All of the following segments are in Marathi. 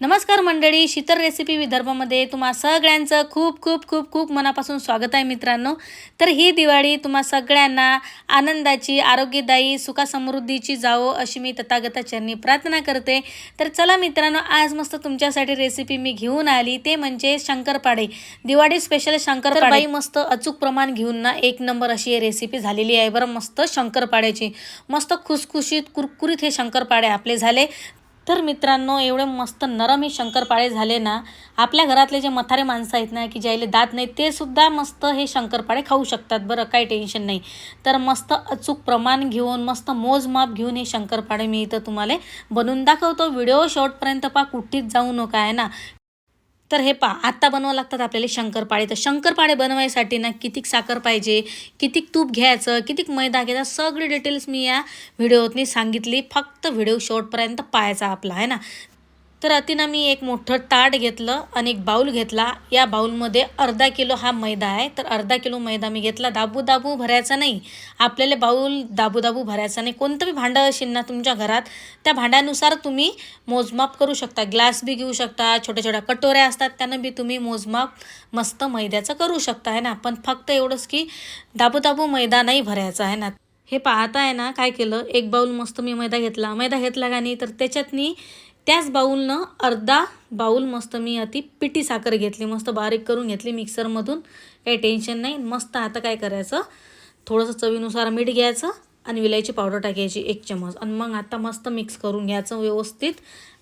नमस्कार मंडळी शीतल रेसिपी विदर्भामध्ये तुम्हा सगळ्यांचं खूप खूप खूप खूप मनापासून स्वागत आहे मित्रांनो. तर ही दिवाळी तुम्हा सगळ्यांना आनंदाची आरोग्यदायी सुखासमृद्धीची जावो अशी मी तथागताचरणी प्रार्थना करते. तर चला मित्रांनो आज मस्त तुमच्यासाठी रेसिपी मी घेऊन आली. ते म्हणजे शंकरपाडे. दिवाळी स्पेशल शंकरपाडे. मस्त अचूक प्रमाण घेऊन ना एक नंबर अशी रेसिपी झालेली आहे बरं मस्त शंकरपाड्याची. मस्त खुसखुशीत कुरकुरीत हे शंकरपाडे आपले झाले. तर मित्रांनो एवढे मस्त नरम हे शंकरपाळे झाले ना आपल्या घरातले जे मथारे माणसं आहेत ना की ज्याला दात नाही ते सुद्धा मस्त हे शंकरपाळे खाऊ शकतात. बरं काही टेन्शन नाही. तर मस्त अचूक प्रमाण घेऊन मस्त मोजमाप घेऊन हे शंकरपाळे मी इथं तुम्हाला बनवून दाखवतो. व्हिडिओ शॉर्टपर्यंत पा कुठेच जाऊ नका आहे ना? तर हे पा आत्ता बनवावं लागतात आपल्याला शंकरपाळे. तर शंकरपाळे बनवायसाठी ना कितीक साखर पाहिजे कितीक तूप घ्यायचं कितीक मैदा घ्यायचा सगळी डिटेल्स मी या व्हिडिओतनी सांगितली. फक्त व्हिडिओ शॉर्टपर्यंत पाहायचा आपला आहे ना? तर अतिनं मी एक मोठं ताट घेतलं आणि एक बाऊल घेतला. या बाऊलमध्ये अर्धा किलो हा मैदा आहे. तर अर्धा किलो मैदा मी घेतला. दाबू दाबू भरायचा नाही. आपल्याला बाऊल दाबू दाबू भरायचा नाही. कोणतं बी भांडं असेल ना तुमच्या घरात त्या भांड्यानुसार तुम्ही मोजमाप करू शकता. ग्लास बी घेऊ शकता. छोट्या छोट्या कटोऱ्या असतात. त्यानं बी तुम्ही मोजमाप मस्त मैद्याचं करू शकता. आहे ना? पण फक्त एवढंच की दाबू दाबू मैदा नाही भरायचा. आहे ना? हे पाहता आहे ना काय केलं? एक बाऊल मस्त मी मैदा घेतला. मैदा घेतला का नाही? तर त्याच्यातनी त्याच बाऊलनं अर्धा बाऊल मस्त मी अति पिठी साखर घेतली मस्त बारीक करून घेतली मिक्सरमधून काही टेन्शन नाही मस्त आता काय करायचं? थोडंसं चवीनुसार मीठ घ्यायचं आणि विलायची पावडर टाकायची एक चमच आणि मग आता मस्त मिक्स करून घ्यायचं व्यवस्थित.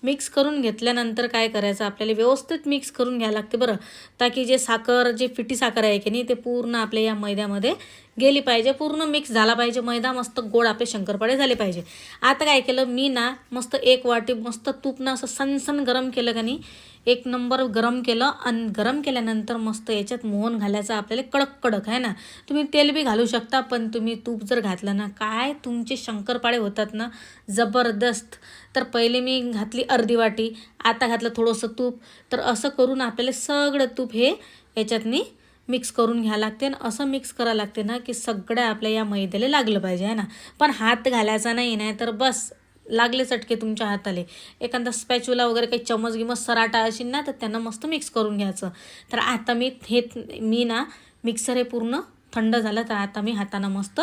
मिक्स करून घेतल्यानंतर काय करायचं? आपल्याला व्यवस्थित मिक्स करून घ्यायला लागते बरं. ताकी जे साखर जे फिटी साखर आहे की नाही ते पूर्ण आपल्या या मैद्यामध्ये गेली पाहिजे. पूर्ण मिक्स झाला पाहिजे. मैदा मस्त गोड आपले शंकरपाळे झाले पाहिजे. आता काय केलं? मी ना मस्त एक वाटी मस्त तूप ना असं सनसन गरम केलं का नाही एक नंबर गरम केलं आणि गरम केल्यानंतर मस्त याच्यात मोहन घालायचं आपल्याला कडक कडक आहे ना? तुम्ही तेल बी घालू शकता पण तुम्ही तूप जर घातलं ना काय तुमचे शंकरपाळे होतात ना जबरदस्त. तर पहिले मी घातली अर्धी वाटी आता घातलं थोडंसं तूप. तर असं करून आपल्याला सगळं तूप हे याच्यातनी मिक्स करून घ्यावं लागते आणि असं मिक्स करावं लागते ना की सगळं आपल्या या मैद्याला लागलं पाहिजे आहे ना? पण हात घालायचा नाही नाही तर बस. लागले चटके तुमच्या हाताले. एखादा स्पॅच्युला वगैरे काही चमच गिमच सराटा असेल ना तर त्यांना मस्त मिक्स करून घ्यायचं. तर आता मी हे मी ना मिक्सर हे पूर्ण थंड झालं तर आता मी हातानं मस्त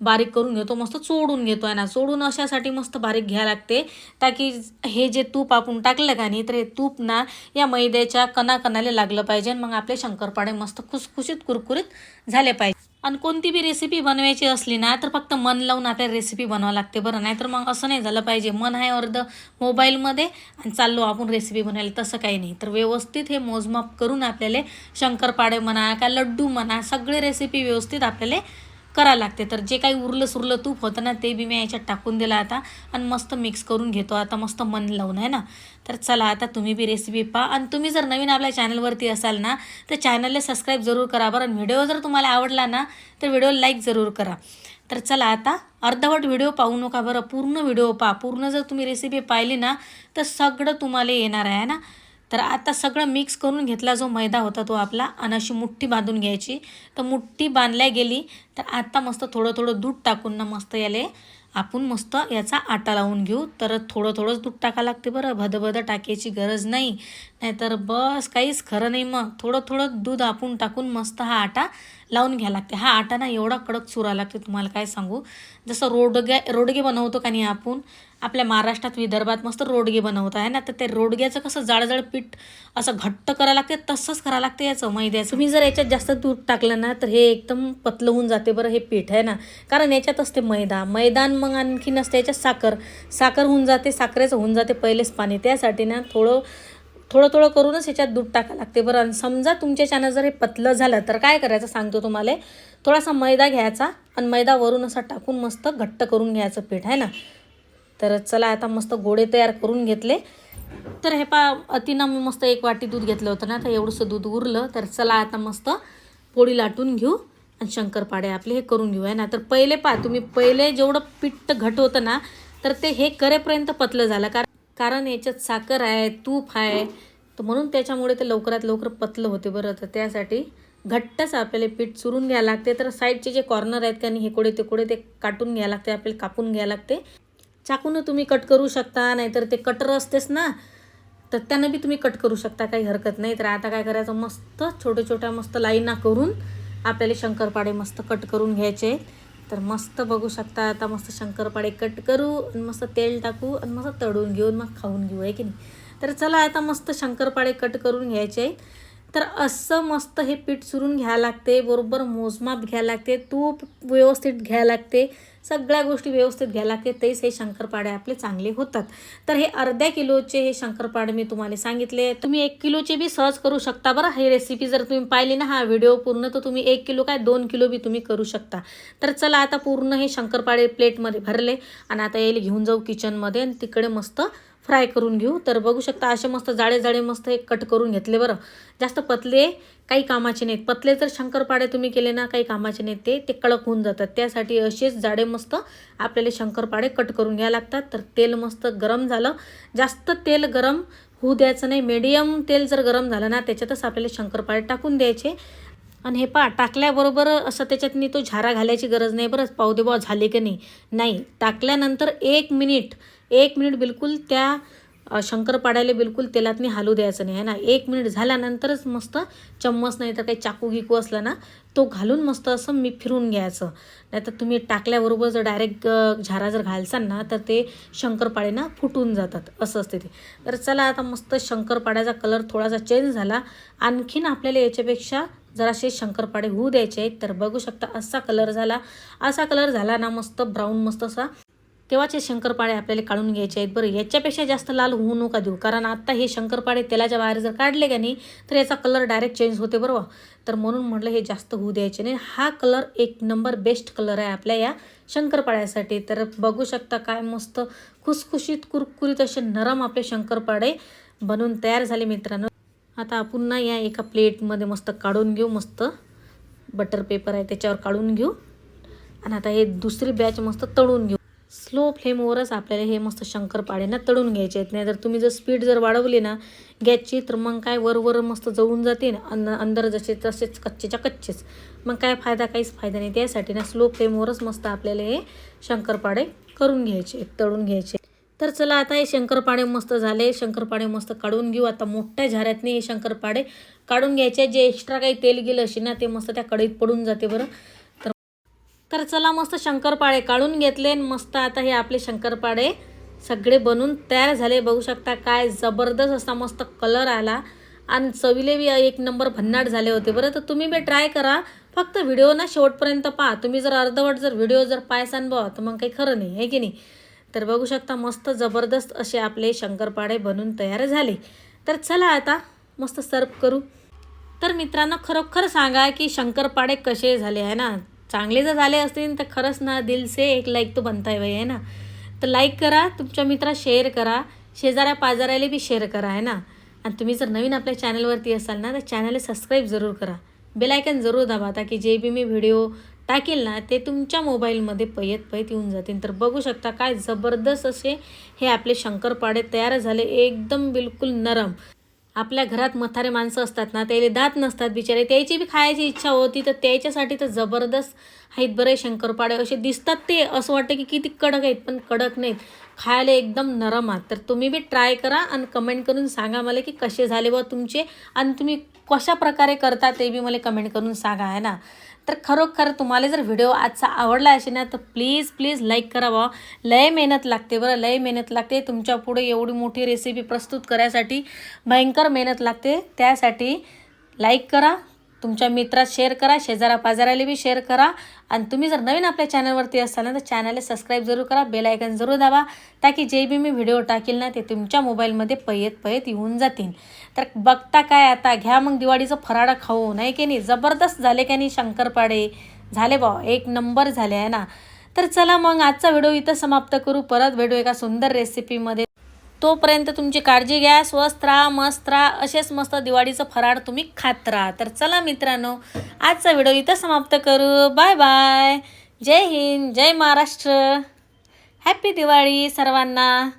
बारीक करून घेतो मस्त चोडून घेतो आहे ना. चोडून अशासाठी मस्त बारीक घ्यायला लागते ताकी हे जे तूप आपण टाकलं का नाही तर हे तूप ना या मैद्याच्या कणाकणाला लागलं पाहिजे मग आपले शंकरपाडे मस्त खुसखुशीत कुरकुरीत झाले पाहिजे. आणि कोणती बी रेसिपी बनवायची असली ना तर फक्त मन लावून आपल्याला रेसिपी बनवावं लागते बरं. नाही तर मग असं नाही झालं पाहिजे. मन आहे अर्ध मोबाईलमध्ये आणि चाललो आपण रेसिपी बनवायला. तसं काही नाही. तर व्यवस्थित हे मोजमाप करून आपल्याला शंकरपाडे म्हणा का लड्डू म्हणा सगळे रेसिपी व्यवस्थित आपल्याला करावं लागते. तर जे काही उरलं सुरलं तूप होतं ना ते बी मी याच्यात टाकून दिलं आता आणि मस्त मिक्स करून घेतो. आता मस्त मन लावून आहे ना? तर चला आता तुम्ही बी रेसिपी पहा. आणि तुम्ही जर नवीन आपल्या चॅनलवरती असाल ना तर चॅनलला सबस्क्राईब जरूर करा बरं. व्हिडिओ जर तुम्हाला आवडला ना तर व्हिडिओला लाईक जरूर करा. तर चला आता अर्धवट व्हिडिओ पाहू नका बरं. पूर्ण व्हिडिओ पहा. पूर्ण जर तुम्ही रेसिपी पाहिली ना तर सगळं तुम्हाला येणार आहे ना? तर आता सगळं मिक्स करून घेतला जो मैदा होता तो आपला आणि अशी मुठ्ठी बांधून घ्यायची. तर मुठ्ठी बांधल्या गेली तर आता मस्त थोडं थोडं दूध टाकून ना मस्त याले आपण मस्त याचा आटा लावून घेऊ. तर थोडं थोडंच दूध टाका लागते बरं भदभद टाकायची गरज नाही. नाहीतर बस काहीच खरं नाही मग. थोडं थोडं दूध आपण टाकून मस्त हा आटा लावून घ्यायला लागते. हा आटा ना एवढा कडक चुरा लागते तुम्हाला काय सांगू? जसं रोडगे रोडगे बनवतो का नाही आपण? आपल्या महाराष्ट्रात विदर्भात मस्त रोडगे बनवत आहे ना? तर ते रोडग्याचं कसं जाडजाड पीठ असं घट्ट करावं लागते तसंच करावं लागते याचं मैद्याचं. तुम्ही जर याच्यात जास्त दूध टाकलं ना तर हे एकदम पतलं होऊन जाते बरं हे पीठ आहे ना? कारण याच्यात असते मैदा. मैदान मग आणखीन असते याच्यात साखर. साखर होऊन जाते साखरेचं होऊन जाते पहिलेच पाणी. त्यासाठी ना थोडं थोडं थोडं करूनच ह्याच्यात दूध टाका लागते. बरं आणि समजा तुमच्याच्यानं जर हे पतलं झालं तर काय करायचं सांगतो तुम्हाला? थोडासा मैदा घ्यायचा आणि मैदा वरून असा टाकून मस्त घट्ट करून घ्यायचं पीठ आहे ना? तर चला आता मस्त गोडे तयार करून घेतले. तर हे पा अतिनं मी मस्त एक वाटी दूध घेतलं होतं ना तर एवढंसं दूध उरलं. तर चला आता मस्त पोळी लाटून घेऊ आणि शंकरपाडे आपले हे करून घेऊ आहे ना? तर पहिले पा तुम्ही पहिले जेवढं पिठ्ठ घट होतं ना तर ते हे करेपर्यंत पतलं झालं. कारण कारण याच्यात साखर आहे तूप आहे. तर म्हणून त्याच्यामुळे ते लवकरात लवकर पतलं होते बरं. तर त्यासाठी घट्टच आपल्याला पीठ चुरून घ्यायला लागते. तर साईडचे जे कॉर्नर आहेत का नाही हे कोडे ते कोडे ते काटून घ्यायला लागते आपल्याला कापून घ्यायला लागते. चाकूनं तुम्ही कट करू शकता नाहीतर ते कटर असतेच ना तर त्यांना बी तुम्ही कट करू शकता काही हरकत नाही. तर आता काय करायचं मस्त छोट्या छोट्या मस्त लाईना करून आपल्याला शंकरपाडे मस्त कट करून घ्यायचे. तर मस्त बघू शकता. आता मस्त शंकरपाळे कट करू आणि मस्त तेल टाकू आणि मस्त तळून घेऊन मग खाऊन घेऊ आहे की नाही? तर चला आता मस्त शंकरपाळे कट करून घ्यायचे. आहेत तर असं मस्त हे पीठ चुरून घ्यायला लागते बरोबर मोजमाप घ्यायला लागते तूप व्यवस्थित घ्यायला लागते. सगळ्या गोष्टी व्यवस्थित घ्यायला लागते तेच हे शंकरपाडे आपले चांगले होतात. तर हे अर्ध्या किलोचे हे शंकरपाडे मी तुम्हाला सांगितले. तुम्ही एक किलोचे बी सहज करू शकता बरं. ही रेसिपी जर तुम्ही पाहिली ना हा व्हिडिओ पूर्ण तर तुम्ही एक किलो काय दोन किलो बी तुम्ही करू शकता. तर चला आता पूर्ण हे शंकरपाडे प्लेटमध्ये भरले. आणि आता येईल घेऊन जाऊ किचनमध्ये आणि तिकडे मस्त फ्राय करून घेऊ. तर बघू शकता असे मस्त जाळे जाळे मस्त हे कट करून घेतले बरं. जास्त पतले काही कामाचे नाहीत. पतले जर शंकरपाडे तुम्ही केले ना काही कामाचे नाहीत ते ते कडक होऊन जातात. त्यासाठी असेच जाडे मस्त आपल्याला शंकरपाडे कट करून घ्यावे लागतात. तर तेल मस्त गरम झालं. जास्त तेल गरम होऊ द्यायचं नाही. मीडियम तेल जर गरम झालं ना त्याच्यातच आपल्याला शंकरपाळे टाकून द्यायचे. आणि हे पा टाकल्याबरोबर असं त्याच्यातनी तो झारा घालायची गरज नाही बरं पाहू दे बा झाले की नाही? नाही. टाकल्यानंतर एक मिनिट एक मिनिट बिलकुल त्या शंकरपाड्याला बिलकुल तेलातनी हालू द्यायचं नाही आहे ना? एक मिनिट झाल्यानंतरच मस्त चम्मच नाही तर काही चाकू गिकू असला ना तो घालून मस्त असं मी फिरून घ्यायचं. नाहीतर तुम्ही टाकल्याबरोबर जर डायरेक्ट झारा जर घालसाल ना तर ते शंकरपाळे ना फुटून जातात. असं असते ते. तर चला आता मस्त शंकरपाड्याचा कलर थोडासा चेंज झाला. आणखीन आपल्याला याच्यापेक्षा जरासे शंकरपाडे होऊ द्यायचे आहेत तर बघू शकता असा कलर झाला. असा कलर झाला ना मस्त ब्राऊन मस्त असा. तेव्हाचे शंकरपाळे आपल्याला काढून घ्यायचे आहेत. बरं याच्यापेक्षा जास्त लाल होऊ नका देऊ कारण आत्ता हे शंकरपाळे तेलाच्या बाहेर जर काढले का नाही तर याचा कलर डायरेक्ट चेंज होते बरोबर? तर म्हणून म्हटलं हे जास्त होऊ द्यायचे नाही. हा कलर एक नंबर बेस्ट कलर आहे आपल्या या शंकरपाळ्यासाठी तर बघू शकता काय मस्त खुसखुशीत कुरकुरीत असे नरम आपले शंकरपाळे बनवून तयार झाले मित्रांनो. आता पुन्हा या एका प्लेटमध्ये मस्त काढून घेऊ मस्त बटर पेपर आहे त्याच्यावर काढून घेऊ. आणि आता हे दुसरी बॅच मस्त तळून घेऊ. स्लो फ्लेमवरच आपल्याला हे मस्त शंकरपाळे ना तळून घ्यायचे आहेत. नाही तर तुम्ही जर स्पीड जर वाढवली ना गॅसची तर मग काय वरवर मस्त जळून जाते ना. अन अंदर जसे तसेच कच्चेच्या कच्चेच. मग काय फायदा काहीच फायदा नाही. त्यासाठी ना स्लो फ्लेमवरच मस्त आपल्याला हे शंकरपाळे करून घ्यायचे तळून घ्यायचे. तर चला आता हे शंकरपाळे मस्त झाले. शंकरपाळे मस्त काढून घेऊ. आता मोठ्या झाऱ्यातनी हे शंकरपाळे काढून घ्यायचे. जे एक्स्ट्रा काही तेल गेलं असे ना ते मस्त त्या कडीत पडून जाते बरं. तर तर चला मस्त शंकरपाळे काढून घेतले आणि मस्त आता हे आपले शंकरपाळे सगळे बनून तयार झाले. बघू शकता काय जबरदस्त असा मस्त कलर आला. आणि चवीले बी एक नंबर भन्नाट झाले होते बरं. तर तुम्ही बी ट्राय करा. फक्त व्हिडिओ ना शेवटपर्यंत पहा. तुम्ही जर अर्धवट जर व्हिडिओ जर पायसान बघा तर मग काही खरं नाही. आहे की नाही? तर बघू शकता मस्त जबरदस्त असे आपले शंकरपाळे बनून तयार झाले. तर चला आता मस्त सर्व करू. तर मित्रांनो खरोखर सांगा की शंकरपाळे कसे झाले आहे ना? चांगले जर झाले असतील तर खरंच ना दिल से एक लाईक तो बनता है आहे ना? तर लाईक करा तुमच्या मित्रा शेअर करा शेजाऱ्या पाजाऱ्याला बी शेअर करा आहे ना? आणि तुम्ही जर नवीन आपल्या चॅनलवरती असाल ना तर चॅनलला सबस्क्राईब जरूर करा. बेलायकन जरूर दाबा ताकी जे बी मी व्हिडिओ टाकेल ना ते तुमच्या मोबाईलमध्ये पयत पयत येऊन जातील. तर बघू शकता काय जबरदस्त असे हे आपले शंकरपाडे तयार झाले एकदम बिलकुल नरम. आपल्या घरात मथारे माणसं असतात ना त्याला दात नसतात बिचारे. त्याची बी खायची इच्छा होती तर त्याच्यासाठी तर जबरदस्त आहेत बरे शंकरपाडे. असे दिसतात ते असं वाटतं की किती कडक आहेत पण कडक नाहीत. खायला एकदम नरम आहात. तर तुम्ही बी ट्राय करा आणि कमेंट करून सांगा मला की कसे झाले बा तुमचे आणि तुम्ही कशा प्रकारे करता ते बी मला कमेंट करून सांगा आहे ना? तर खरोखर तुम्हाला जर व्हिडिओ आजचा आवडला असेल ना तर प्लीज प्लीज लाईक करा बा लय मेहनत लागते बरं लय मेहनत लागते. तुमच्यापुढे एवढी मोठी रेसिपी प्रस्तुत करायसाठी भयंकर मेहनत लागते. त्यासाठी लाईक करा. तुमच्या मित्रात शेअर करा शेजारा पाजाराला बी शेअर करा. आणि तुम्ही जर नवीन आपल्या चॅनलवरती असाल ना तर चॅनलला सबस्क्राईब जरूर करा बेल आयकन जरूर दाबा ताकी जे बी मी व्हिडिओ टाकेल ना ते तुमच्या मोबाईलमध्ये पयत पयत येऊन जातील. तर बघता काय आता? घ्या मग दिवाळीचं फराडा खाऊ नाही की नाही? जबरदस्त झाले की नाही शंकरपाडे झाले बा एक नंबर झाले आहे ना. तर चला मग आजचा व्हिडिओ इथं समाप्त करू. परत भेटू एका सुंदर रेसिपीमध्ये तोपर्यंत तुमची काळजी घ्या स्वस्त राहा मस्त राहा असेच मस्त दिवाळीचं फराळ तुम्ही खात राहा. तर चला मित्रांनो आजचा व्हिडिओ इथं समाप्त करू. Bye bye. जय हिंद जय महाराष्ट्र. हॅपी दिवाळी सर्वांना.